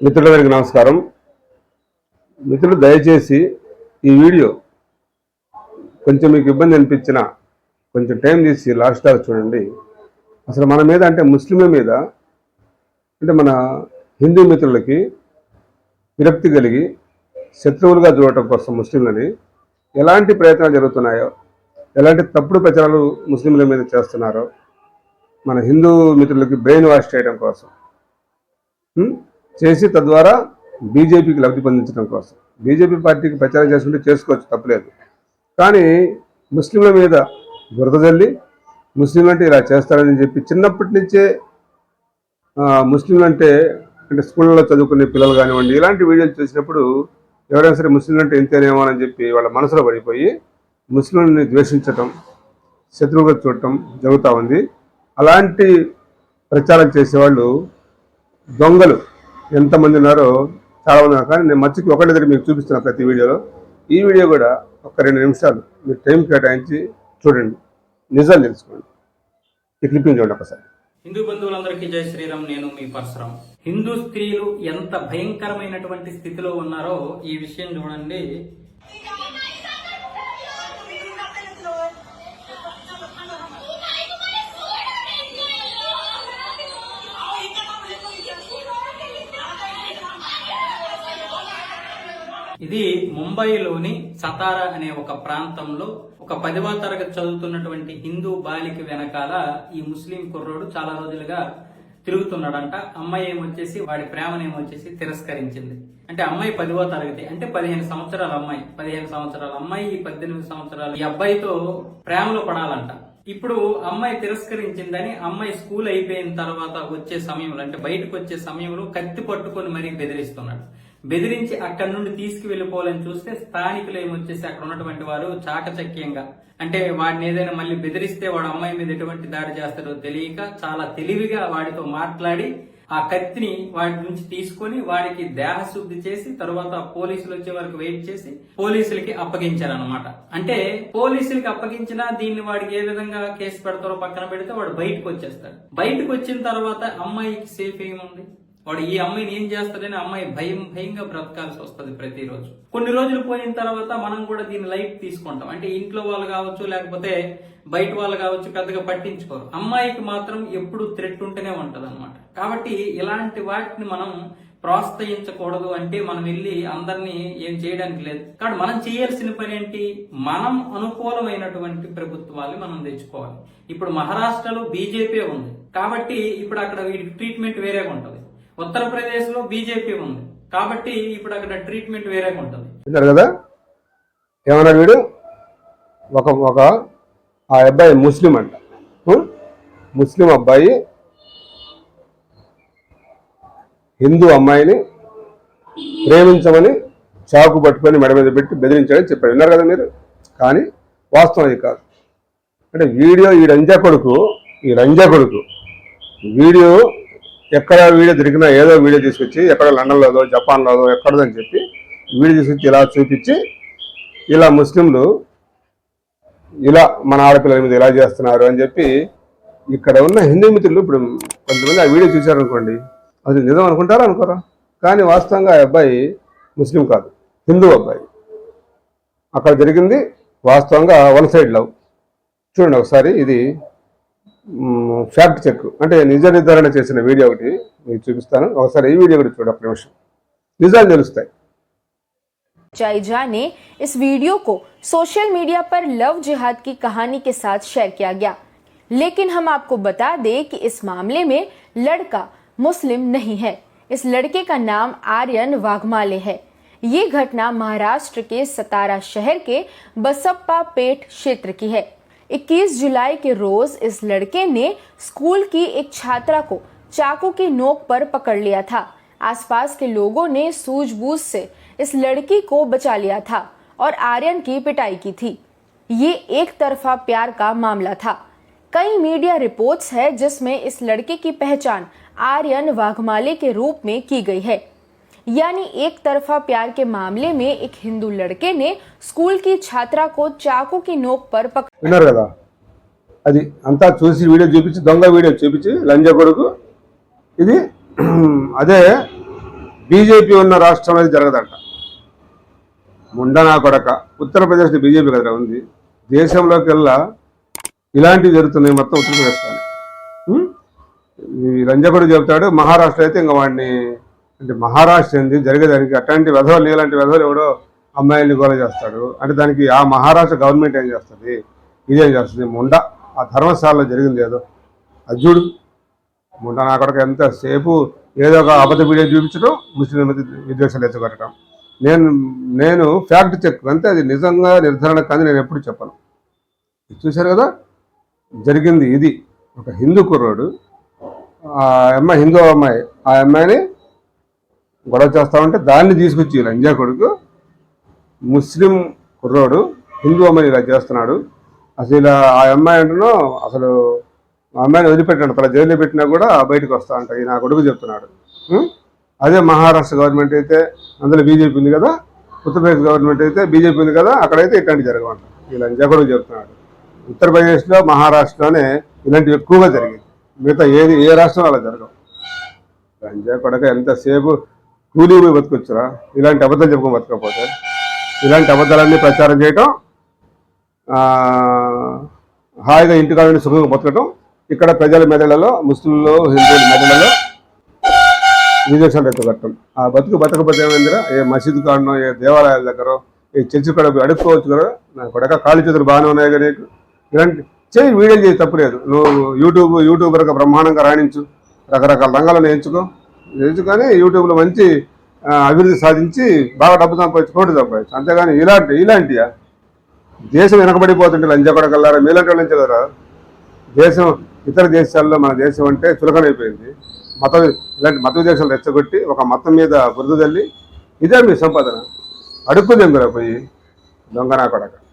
మిత్రులందరికీ నమస్కారం. మిత్రులు దయచేసి ఈ వీడియో కొంచెం మీకు ఇబ్బంది అనిపించిన కొంచెం టైం తీసి లాస్ట్ దాకా చూడండి. అసలు మన మీద అంటే ముస్లింల మీద అంటే మన హిందూ మిత్రులకి విరక్తి కలిగి శత్రువులుగా చూడటం కోసం ముస్లింలని ఎలాంటి ప్రయత్నాలు జరుగుతున్నాయో ఎలాంటి తప్పుడు ప్రచారాలు ముస్లింల మీద చేస్తున్నారో మన హిందూ మిత్రులకి బ్రెయిన్ వాష్ చేయడం కోసం. చేసి తద్వారా బీజేపీకి లబ్ధి పొందించడం కోసం. బీజేపీ పార్టీకి ప్రచారం చేసుకుంటే చేసుకోవచ్చు తప్పలేదు. కానీ ముస్లింల మీద బురద జల్లి ముస్లింలు అంటే ఇలా చేస్తారని చెప్పి చిన్నప్పటి నుంచే ముస్లింలు అంటే అంటే స్కూళ్ళలో చదువుకునే పిల్లలు కానివ్వండి ఇలాంటి వీడియోలు చూసినప్పుడు ఎవరైనా సరే ముస్లింలు అంటే ఇంతేనేమో అని చెప్పి వాళ్ళ మనసులో పడిపోయి ముస్లింలని ద్వేషించటం శత్రువుగా చూడటం జరుగుతూ ఉంది. అలాంటి ప్రచారం చేసేవాళ్ళు దొంగలు. ఎంతమంది ఉన్నారో చాలామంది కానీ నేను మచ్చికి ఒకటి దగ్గర మీకు చూపిస్తున్నా ప్రతి వీడియోలో. ఈ వీడియో కూడా ఒక రెండు నిమిషాలు మీరు టైం కేటాయించి చూడండి. నిజాలు తెలుసుకోండి. ఈ క్లిప్పింగ్ చూడండి ఒకసారి. హిందూ బంధువులందరికీ జై శ్రీరామ్. నేను మీ పరశురామ్. హిందూ స్త్రీలు ఎంత భయంకరమైనటువంటి స్థితిలో ఉన్నారో ఈ విషయం చూడండి. ఇది ముంబైలోని సతారా అనే ఒక ప్రాంతంలో ఒక పదవ తరగతి చదువుతున్నటువంటి హిందూ బాలిక వెనకాల ఈ ముస్లిం కుర్రోడు చాలా రోజులుగా తిరుగుతున్నాడంట. అమ్మాయి ఏమొచ్చేసి వాడి ప్రేమనేమొచ్చేసి తిరస్కరించింది. అంటే అమ్మాయి పదివ తరగతి అంటే పదిహేను సంవత్సరాల అమ్మాయి పదిహేను సంవత్సరాల అమ్మాయి ఈ పద్దెనిమిది సంవత్సరాల ఈ అబ్బాయితో ప్రేమలో పడాలంట. ఇప్పుడు అమ్మాయి తిరస్కరించిందని అమ్మాయి స్కూల్ అయిపోయిన తర్వాత వచ్చే సమయంలో అంటే బయటకు వచ్చే సమయంలో కత్తి పట్టుకొని మరీ బెదిరిస్తున్నాడు. బెదిరించి అక్కడి నుండి తీసుకువెళ్ళిపోవాలని చూస్తే స్థానికులు ఏమొచ్చేసి అక్కడ ఉన్నటువంటి వారు చాకచక్యంగా అంటే వాడిని ఏదైనా మళ్ళీ బెదిరిస్తే వాడు అమ్మాయి మీద ఎటువంటి దాడి చేస్తాడో తెలియక చాలా తెలివిగా వాడితో మాట్లాడి ఆ కత్తిని వాడి నుంచి తీసుకొని వాడికి దేహశుద్ధి చేసి తర్వాత పోలీసులు వచ్చే వరకు వెయిట్ చేసి పోలీసులకి అప్పగించారనమాట అంటే పోలీసులకి అప్పగించినా దీన్ని వాడికి ఏ విధంగా కేసు పెడతారో పక్కన పెడితే వాడు బయటకు వచ్చేస్తాడు బయటకు వచ్చిన తర్వాత అమ్మాయికి సేఫ్ ఏముంది? వాడు ఈ అమ్మాయిని ఏం చేస్తాడని అమ్మాయి భయం భయంగా బ్రతకాల్సి వస్తుంది ప్రతిరోజు. కొన్ని రోజులు పోయిన తర్వాత మనం కూడా దీన్ని లైట్ తీసుకుంటాం. అంటే ఇంట్లో వాళ్ళు కావచ్చు లేకపోతే బయట వాళ్ళు కావచ్చు పెద్దగా పట్టించుకోరు. అమ్మాయికి మాత్రం ఎప్పుడు థ్రెట్ ఉంటేనే ఉంటుంది అనమాట కాబట్టి ఇలాంటి వాటిని మనం ప్రోత్సహించకూడదు అంటే మనం వెళ్ళి అందరినీ ఏం చేయడానికి లేదు. కాబట్టి మనం చేయాల్సిన పని ఏంటి? మనం అనుకూలమైనటువంటి ప్రభుత్వాలు మనం తెచ్చుకోవాలి. ఇప్పుడు మహారాష్ట్రలో బీజేపీ ఉంది. కాబట్టి ఇప్పుడు అక్కడ వీటి ట్రీట్మెంట్ వేరేగా ఉంటుంది. ఉత్తరప్రదేశ్లో బీజేపీ ఉంది. కాబట్టి ఇప్పుడు అక్కడ ట్రీట్మెంట్ వేరేగా ఉంటుంది. విన్నారు కదా? ఏమన్నాడు వీడు? ఒక ఒక ఆ అబ్బాయి ముస్లిం అంట. ముస్లిం అబ్బాయి హిందూ అమ్మాయిని ప్రేమించమని చాకు పట్టుకొని మెడ మీద పెట్టి బెదిరించాడని చెప్పాడు విన్నారు కదా మీరు? కానీ వాస్తవం అది కాదు. అంటే వీడియో ఈ రంజా కొడుకు ఈ రంజా కొడుకు వీడియో ఎక్కడ వీడియో దొరికినా ఏదో వీడియో తీసుకొచ్చి ఎక్కడ లండన్లోదో జపాన్లోదో ఎక్కడదని చెప్పి వీడియో తీసుకొచ్చి ఇలా చూపించి ఇలా ముస్లింలు ఇలా మన ఆడపిల్లల మీద ఇలా చేస్తున్నారు అని చెప్పి ఇక్కడ ఉన్న హిందూ మిత్రులు ఇప్పుడు కొంతమంది ఆ వీడియో చూశారనుకోండి అది నిజం అనుకుంటారా అనుకోరా? కానీ వాస్తవంగా ఆ అబ్బాయి ముస్లిం కాదు హిందూ అబ్బాయి. అక్కడ జరిగింది వాస్తవంగా వన్ సైడ్ లవ్. చూడండి ఒకసారి ఇది ఫ్యాక్ట్ చెక్ అంటే నిజ నిర్ధారణ చేసిన వీడియో ఒకటి మీకు చూపిస్తాను ఒకసారి ఈ వీడియో కూడా చూడండి ఒక నిమిషం నిజాలు తెలుస్తాయి जायजा ने इस वीडियो को सोशल मीडिया पर लव जिहाद की कहानी के साथ शेयर किया गया लेकिन हम आपको बता दें कि इस मामले में लड़का मुस्लिम नहीं है इस लड़के का नाम आर्यन वाघमाले है ये घटना महाराष्ट्र के सतारा शहर के बसप्पा पेट क्षेत्र की है 21 जुलाई के रोज इस लड़के ने स्कूल की एक छात्रा को चाकू की नोक पर पकड़ लिया था। आसपास के लोगों ने सूझबूझ से इस लड़की को बचा लिया था और आर्यन की पिटाई की थी। ये एक तरफा प्यार का मामला था। कई मीडिया रिपोर्ट्स है जिसमें इस लड़के की पहचान आर्यन वाघमाले के रूप में की गई है। यानी एक तरफा प्यार के मामले में एक हिंदू लड़के ने स्कूल की छात्रा को चाकू की नोक पर पकड़ విన్నారు కదా అది అంతా చూసి వీడియో చూపించి దొంగ వీడియో చూపించి లంజ కొడుకు ఇది అదే బీజేపీ ఉన్న రాష్ట్రంలో ఇది జరగదంట ముండనా కొడక ఉత్తరప్రదేశ్ బీజేపీ కదా ఉంది దేశంలోకి వెళ్ళా ఇలాంటివి జరుగుతున్నాయి మొత్తం ఉత్తరప్రదేశ్లోనే ఉం? ఈ రంజకుడు చెబుతాడు మహారాష్ట్ర అయితే ఇంకా వాడిని అంటే మహారాష్ట్ర చెంది జరిగేదానికి అట్లాంటి వెధవలు ఇలాంటి వెధవలు ఎవడో అమ్మాయిల్ని గోల చేస్తాడు. అంటే దానికి ఆ మహారాష్ట్ర గవర్నమెంట్ ఏం చేస్తుంది? ఇదేం చేస్తుంది? ముండ. ఆ ధర్మశాలలో జరిగింది ఏదో. అర్జుడు ముండ నా కొడుకు ఎంతసేపు ఏదో ఒక అబద్ధ వీడియో చూపించడం ముస్లిం మీద విద్వేషాలు ఎత్తుకొట్టడం నేను నేను ఫ్యాక్ట్ చెక్ అంతే అది నిజంగా నిర్ధారణ కానీ నేను ఎప్పుడు చెప్పను. చూశారు కదా? జరిగింది ఇది. ఒక హిందూ కుర్రోడు ఆ అమ్మాయి హిందూ అమ్మాయి ఆ అమ్మాయిని గొడవ చేస్తామంటే దాన్ని తీసుకొచ్చి ఈ లంజా కొడుకు ముస్లిం కుర్రోడు హిందూ అమ్మాయిని ఇలా చేస్తున్నాడు. అసలు ఇలా ఆ అమ్మాయి అంటున్నాను అసలు ఆ అమ్మాయిని వదిలిపెట్టాడు. తల జైల్లో పెట్టినా కూడా బయటకు వస్తా అంట. నా కొడుకు చెప్తున్నాడు. అదే మహారాష్ట్ర గవర్నమెంట్ అయితే అందులో బీజేపీ ఉంది కదా ఉత్తరప్రదేశ్ గవర్నమెంట్ అయితే బీజేపీ ఉంది కదా అక్కడైతే ఇట్లాంటి జరగమంట ఈ లంజా కొడుకు చెప్తున్నాడు. ఉత్తరప్రదేశ్లో మహారాష్ట్రలోనే ఇలాంటివి ఎక్కువగా జరిగింది మిగతా ఏది ఏ రాష్ట్రం అలా జరగవు. లంజా కొడక ఎంతసేపు కూలీ పోయి బతుకొచ్చురా? ఇలాంటి అబద్ధాలు చెప్పుకొని బతకపోతే? ఇలాంటి అబద్ధాలన్నీ ప్రచారం చేయటం ఆ, హాయిగా ఇంటికాడ సుఖంగా బతకటం ఇక్కడ ప్రజల మెదళ్ళలో ముస్లింలు హిందువుల మెదళ్ళలో విదేశాలు ఎత్తుకట్టం ఆ బతుకు బతకపోతే ఏమైందిరా? ఏ మసీదు కాడనో ఏ దేవాలయాల దగ్గర ఏ చర్చి కాడ అడుక్కోవచ్చు కదా? నా కొడక కాళ్ళు చేతులు బాగానే ఉన్నాయి కదా నీకు? ఇలాంటి చేయి వీడియో చేయి తప్పులేదు నువ్వు యూట్యూబ్ యూట్యూబర్గా బ్రహ్మాండంగా రాణించు. రకరకాల రంగాలను ఎంచుకో. ఎంచుకొని యూట్యూబ్లో మంచి అభివృద్ధి సాధించి బాగా డబ్బు సంపాదించి కోటి సంపాదించు. అంతేగాని ఇలాంటి ఇలాంటియా? దేశం వెనకబడిపోతుంటే లంచ కొడకల్లారా మీలాంటి వాళ్ళు కదరా దేశం ఇతర దేశాల్లో మన దేశం అంటే చులకనైపోయింది. మత ఇలాంటి మత విదేశాలు రెచ్చగొట్టి ఒక మతం మీద బురద తల్లి ఇదే మీ సంపాదన. అడుక్కు దెంగురా పోయి దొంగనా కూడా కొడక.